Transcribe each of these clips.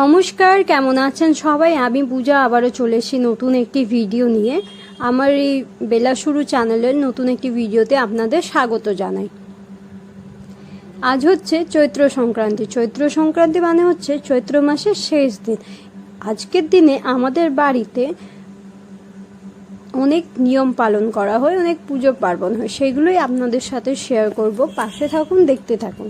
নমস্কার, কেমন আছেন সবাই? আমি পূজা, আবারও চলে এসেছি নতুন একটি ভিডিও নিয়ে। আমার এই বেলা শুরু চ্যানেলের নতুন একটি ভিডিওতে আপনাদের স্বাগত জানাই। আজ হচ্ছে চৈত্র সংক্রান্তি। চৈত্র সংক্রান্তি মানে হচ্ছে চৈত্র মাসের শেষ দিন। আজকের দিনে আমাদের বাড়িতে অনেক নিয়ম পালন করা হয়, অনেক পুজো পার্বণ হয়। সেগুলোই আপনাদের সাথে শেয়ার করব। পাশে থাকুন, দেখতে থাকুন।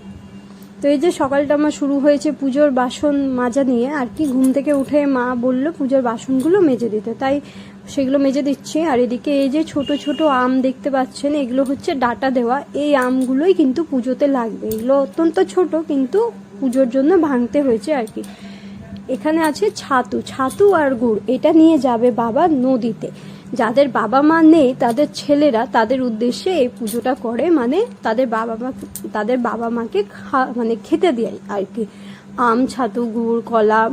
তো এই যে সকালটা আমার শুরু হয়েছে পুজোর বাসন মাজা নিয়ে, আর কি ঘুম থেকে উঠে মা বলল পুজোর বাসনগুলো মেজে দিতে। তাই সেগুলো মেজে দিচ্ছি। আর এদিকে এই যে ছোট ছোট আম দেখতে পাচ্ছেন, এগুলো হচ্ছে ডাটা দেওয়া। এই আমগুলোই কিন্তু পুজোতে লাগবে। এগুলো অত্যন্ত ছোট, কিন্তু পুজোর জন্য ভাঙতে হয়েছে আর কি। এখানে আছে ছাতু ছাতু আর গুড়। এটা নিয়ে যাবে বাবা নদীতে। যাদের বাবা মা নেই তাদের ছেলেরা তাদের উদ্দেশ্যে এই পুজোটা করে মানে তাদের বাবা মা তাদের বাবা মাকে মানে খেতে দেয় আর কি। আম ছাতু গুড় কলা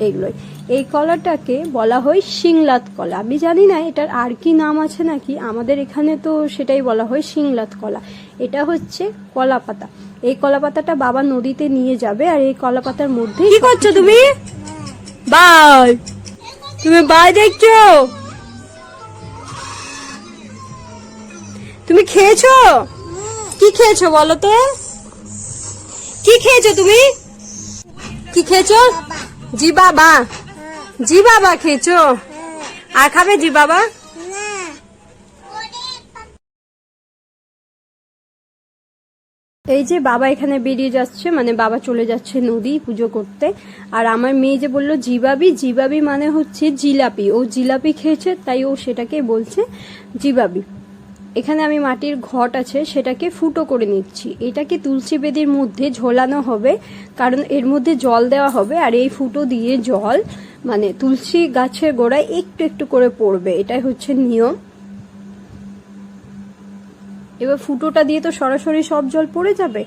এগুলোই এই কলাটাকে বলা হয় সিংলাত কলা। আমি জানি না এটার আর কি নাম আছে নাকি আমাদের এখানে তো সেটাই বলা হয় সিংলাত কলা। এটা হচ্ছে কলা পাতা এই কলা পাতাটা বাবা নদীতে নিয়ে যাবে আর এই কলা পাতার মধ্যে কি করছ তুমি? বাই! তুমি বাই দেখছ? তুমি খেয়েছো? কি খেয়েছো বলো তো? কি খেয়েছো তুমি? কি খেয়েছো? জি বাবা জি বাবা খেয়েছো? আর খাবে জি বাবা এই যে বাবা এখানে বেরিয়ে যাচ্ছে মানে বাবা চলে যাচ্ছে নদী পুজো করতে। আর আমার মেয়ে যে বলল, জিবাবি জিবাবি মানে হচ্ছে জিলাপি। ও জিলাপি খেয়েছে, তাই ও সেটাকে বলছে জিবাবি। এখানে আমি মাটির ঘট আছে, সেটাকে ফুটো করে নিচ্ছি। এটাকে তুলসী বেদির মধ্যে ঝোলানো হবে, কারণ এর মধ্যে জল দেওয়া হবে, আর এই ফুটো দিয়ে জল মানে তুলসী গাছের গোড়ায় একটু একটু করে পড়বে। এটাই হচ্ছে নিয়ম। এবার ফুটোটা দিয়ে তো সরাসরি সব জল পড়ে যাবে।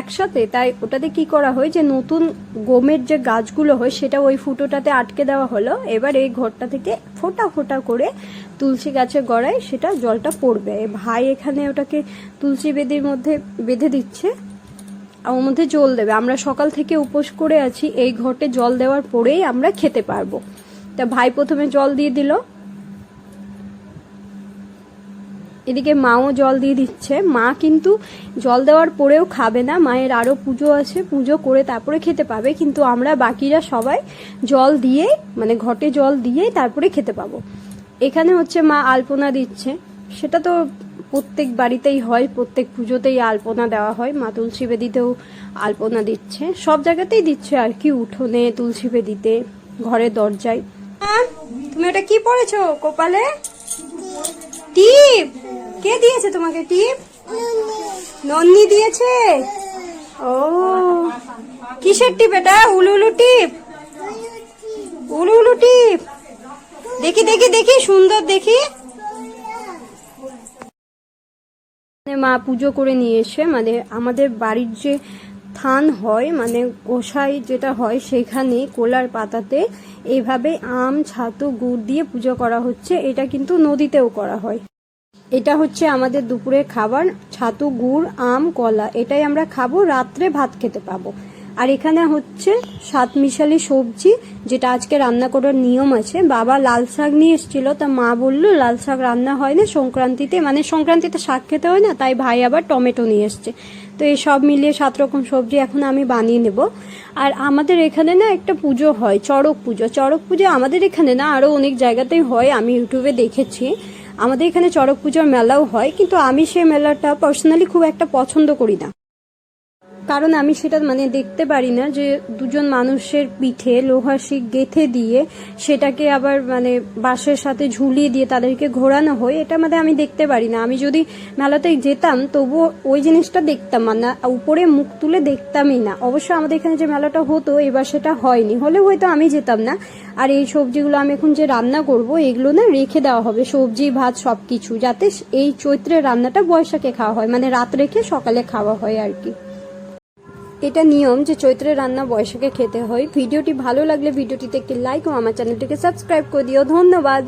একসাথে তাই ওটাতে কি করা হয় যে, নতুন গমের যে গাছগুলো হয়, সেটা ওই ফুটোটাতে আটকে দেওয়া হলো। এবার এই ঘরটা থেকে ফোটা ফোটা করে তুলসী গাছের গড়ায় সেটা জলটা পড়বে। ভাই এখানে ওটাকে তুলসী বেদির মধ্যে বেঁধে দিচ্ছে ওর মধ্যে জল দেবে। আমরা সকাল থেকে উপোস করে আছি, এই ঘটে জল দেওয়ার পরেই আমরা খেতে পারব। তা ভাই প্রথমে জল দিয়ে দিল। এদিকে মাও জল দিয়ে দিচ্ছে। মা কিন্তু জল দেওয়ার পরেও খাবে না, মায়ের আরও পুজো আছে, পুজো করে তারপরে খেতে পাবে। কিন্তু আমরা বাকিরা সবাই জল দিয়ে মানে ঘটে জল দিয়ে তারপরে খেতে পাবো। এখানে হচ্ছে মা আলপনা দিচ্ছে। সেটা তো প্রত্যেক বাড়িতেই হয়, প্রত্যেক পুজোতেই আলপনা দেওয়া হয়। মা তুলসী বেদিতেও আলপনা দিচ্ছে। সব জায়গাতেই দিচ্ছে আর কি, উঠোনে, তুলসী বেদিতে ঘরের দরজায়। তুমি ওটা কি পড়েছো কপালে? টিপ! কে দিয়েছে তোমাকে টিপ? নন্নি দিয়েছে? ও, কিসের টিপ এটা? উলু উলু টিপ? উলু উলু টিপ? দেখি দেখি দেখি, সুন্দর, দেখি। মানে মা পুজো করে নিয়ে এসে মানে আমাদের বাড়ির যে থান হয় মানে গোসাই যেটা হয় সেখানে কোলার পাতাতে এইভাবে আম, ছাতু, গুড় দিয়ে পুজো করা হচ্ছে। এটা কিন্তু নদীতেও করা হয়। এটা হচ্ছে আমাদের দুপুরের খাবার, ছাতু, গুড়, আম, কলা। এটাই আমরা খাব, রাত্রে ভাত খেতে পাবো। আর এখানে হচ্ছে সাত মিশালি সবজি, যেটা আজকে রান্না করার নিয়ম আছে। বাবা লাল শাক নিয়ে এসেছিল, তা মা বলল, লাল শাক রান্না হয় না সংক্রান্তিতে। মানে সংক্রান্তিতে শাক খেতে হয় না, তাই ভাই আবার টমেটো নিয়ে এসছে। তো এই সব মিলিয়ে সাত রকম সবজি এখন আমি বানিয়ে নেব। আর আমাদের এখানে না একটা পুজো হয়, চড়ক পুজো। চড়ক পুজো আমাদের এখানে না আরও অনেক জায়গাতেই হয়, আমি ইউটিউবে দেখেছি। আমাদের এখানে চড়ক পুজোর মেলাও হয়, কিন্তু আমি সেই মেলাটা পার্সোনালি খুব একটা পছন্দ করি না। কারণ আমি সেটা মানে দেখতে পারি না যে দুজন মানুষের পিঠে লোহার শিক গেথে দিয়ে সেটাকে আবার মানে বাঁশের সাথে ঝুলিয়ে দিয়ে তাদেরকে ঘোরানো হয়, এটা মানে আমি দেখতে পারি না। আমি যদি মেলাতে যেতাম, তবুও ওই জিনিসটা দেখতাম না উপরে মুখ তুলে দেখতামই না। অবশ্য আমাদের এখানে যে মেলাটা হতো, এবার সেটা হয়নি। হলে হয়তো আমি যেতাম না। আর এই সবজিগুলো আমি এখন যে রান্না করব, এগুলো না রেখে দেওয়া হবে, সবজি, ভাত সব কিছু যাতে এই চৈত্রের রান্নাটা বৈশাখে খাওয়া হয় মানে রাত রেখে সকালে খাওয়া হয় আর কি। এটা নিয়ম যে চৈত্রের রান্না বয়সকে খেতে হয়। ভিডিওটি ভালো লাগলে ভিডিওটিতে একটি লাইক ও আমার চ্যানেলটিকে সাবস্ক্রাইব করে দিও। ধন্যবাদ।